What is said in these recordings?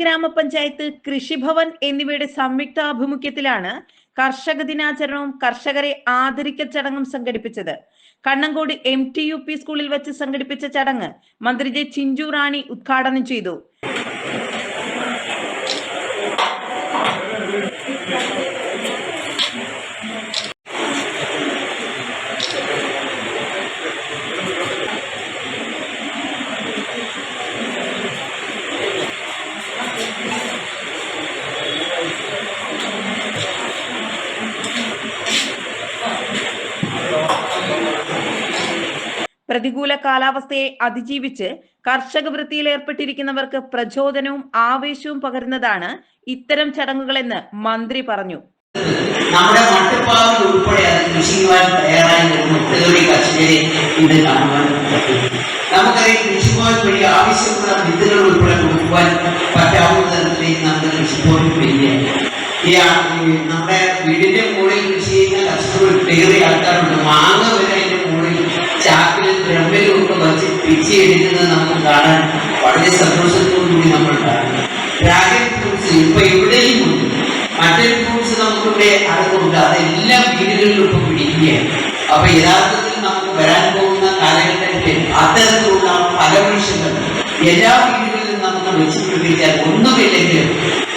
ഗ്രാമപഞ്ചായത്ത് കൃഷിഭവൻ എന്നിവയുടെ സംയുക്ത ആഭിമുഖ്യത്തിലാണ് കർഷക ദിനാചരണവും കർഷകരെ ആദരിക്കൽ ചടങ്ങും സംഘടിപ്പിച്ചത്. Kannankode M T U P സ്കൂളിൽ വെച്ച് സംഘടിപ്പിച്ച ചടങ്ങ് മന്ത്രി ജെ ചിഞ്ചു റാണി ഉദ്ഘാടനം ചെയ്തു. പ്രതികൂല കാലാവസ്ഥയെ അതിജീവിച്ച് കർഷക വൃത്തിയിൽ ഏർപ്പെട്ടിരിക്കുന്നവർക്ക് പ്രചോദനവും ആവേശവും പകരുന്നതാണ് ഇത്തരം ചടങ്ങുകളെന്ന് മന്ത്രി പറഞ്ഞു. നമ്മുടെ മട്ടുപ്പാവിൽ ഉൾപ്പെടെ അത് കൃഷിയുമായി തയ്യാറായി വരുന്ന ഒട്ടേറെ കർഷകരെ ഇത് കാണുവാൻ നമുക്കറിയാം കൃഷിഭവൻ വഴി ആവശ്യമുള്ള വിത്തുകൾ ഉൾപ്പെടെ കൊടുക്കുവാൻ പറ്റാവുന്ന തരത്തിലേക്ക് നമ്മുടെ കൃഷിഭവൻ വലിയ നമ്മുടെ വീടിന്റെ മുകളിൽ കൃഷി ചെയ്യുന്ന കർഷകർ ഒട്ടേറെ ആൾക്കാരുണ്ട്. മാങ്ങ പിച്ചി നമുക്ക് കാണാൻ വളരെ സന്തോഷത്തോടുകൂടി നമ്മൾ കാണും ഡ്രാഗൺ ഫ്രൂട്ട്സ് ഇപ്പൊ എവിടെയും ഉണ്ട്. മറ്റൊരു ഫ്രൂട്ട്സ് നമുക്കിവിടെ അറിവുണ്ട് അതെല്ലാം വീടുകളിലും ഇപ്പൊ പിടിക്കുകയാണ്. അപ്പൊ യഥാർത്ഥത്തിൽ നമുക്ക് വരാൻ പോകുന്ന കാലഘട്ടത്തിൽ അത്തരത്തിലുള്ള ഫലവൃക്ഷങ്ങൾ എല്ലാ വീടുകളിലും നമുക്ക് വെച്ച് പിടിപ്പിച്ചാൽ ഒന്നുമില്ലെങ്കിലും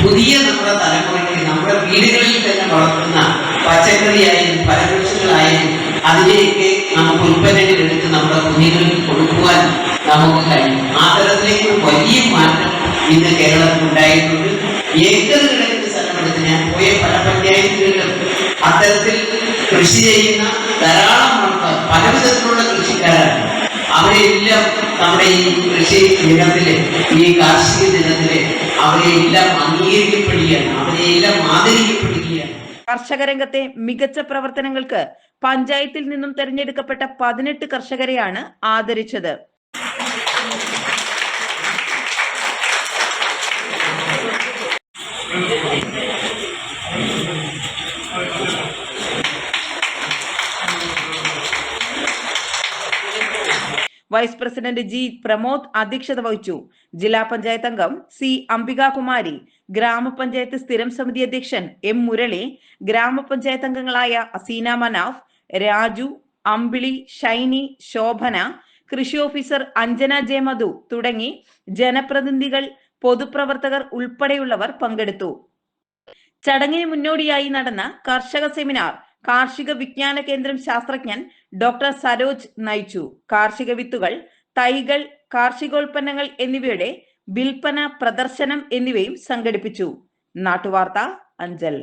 പുതിയ നമ്മുടെ തലമുറയ്ക്ക് നമ്മുടെ വീടുകളിൽ തന്നെ വളർത്തുന്ന പച്ചക്കറിയായാലും ഫലവൃക്ഷങ്ങളായാലും അതിലേക്ക് നമുക്ക് ഉൽപ്പന്നങ്ങൾ എടുത്ത് നമ്മുടെ കുഞ്ഞുങ്ങൾക്ക് കൊടുക്കുവാൻ നമുക്ക് കഴിയും. ആ തരത്തിലേക്ക് ഒരു വലിയ മാറ്റം ഇന്ന് കേരളത്തിൽ ഉണ്ടായിട്ടുണ്ട്. ഏക്കർ സ്ഥലമെടുത്ത് ഞാൻ പോയ പല പഞ്ചായത്തുകളിലും അത്തരത്തിൽ കൃഷി ചെയ്യുന്ന ധാരാളം ആൾക്കാർ പല വിധത്തിലുള്ള കൃഷിക്കാരാണ്. അവരെല്ലാം നമ്മുടെ ഈ കൃഷി ദിനത്തിൽ ഈ കാർഷിക ദിനത്തിൽ അവരെല്ലാം അംഗീകരിക്കപ്പെടുകയാണ്. അവരെയെല്ലാം ആദരിക്കപ്പെടുകയാണ്. കർഷക രംഗത്തെ മികച്ച പ്രവർത്തനങ്ങൾക്ക് പഞ്ചായത്തിൽ നിന്നും തെരഞ്ഞെടുക്കപ്പെട്ട പതിനെട്ട് കർഷകരെയാണ് ആദരിച്ചത്. വൈസ് പ്രസിഡന്റ് ജി പ്രമോദ് അധ്യക്ഷത വഹിച്ചു. ജില്ലാ പഞ്ചായത്ത് അംഗം സി അംബികാകുമാരി ഗ്രാമപഞ്ചായത്ത് സ്ഥിരം സമിതി അധ്യക്ഷൻ എം മുരളി ഗ്രാമപഞ്ചായത്ത് അംഗങ്ങളായ അസീന മനാഫ് രാജു അമ്പിളി ഷൈനി ശോഭന കൃഷി ഓഫീസർ അഞ്ജന ജെ മധു തുടങ്ങി ജനപ്രതിനിധികൾ പൊതുപ്രവർത്തകർ ഉൾപ്പെടെയുള്ളവർ പങ്കെടുത്തു. ചടങ്ങിന് മുന്നോടിയായി നടന്ന കർഷക സെമിനാർ കാർഷിക വിജ്ഞാന കേന്ദ്രം ശാസ്ത്രജ്ഞൻ ഡോക്ടർ സരോജ് നയിച്ചു. കാർഷിക വിത്തുകൾ തൈകൾ കാർഷികോൽപ്പന്നങ്ങൾ എന്നിവയുടെ വിൽപ്പന പ്രദർശനം എന്നിവയും സംഘടിപ്പിച്ചു. നാട്ടുവാർത്ത അഞ്ചൽ.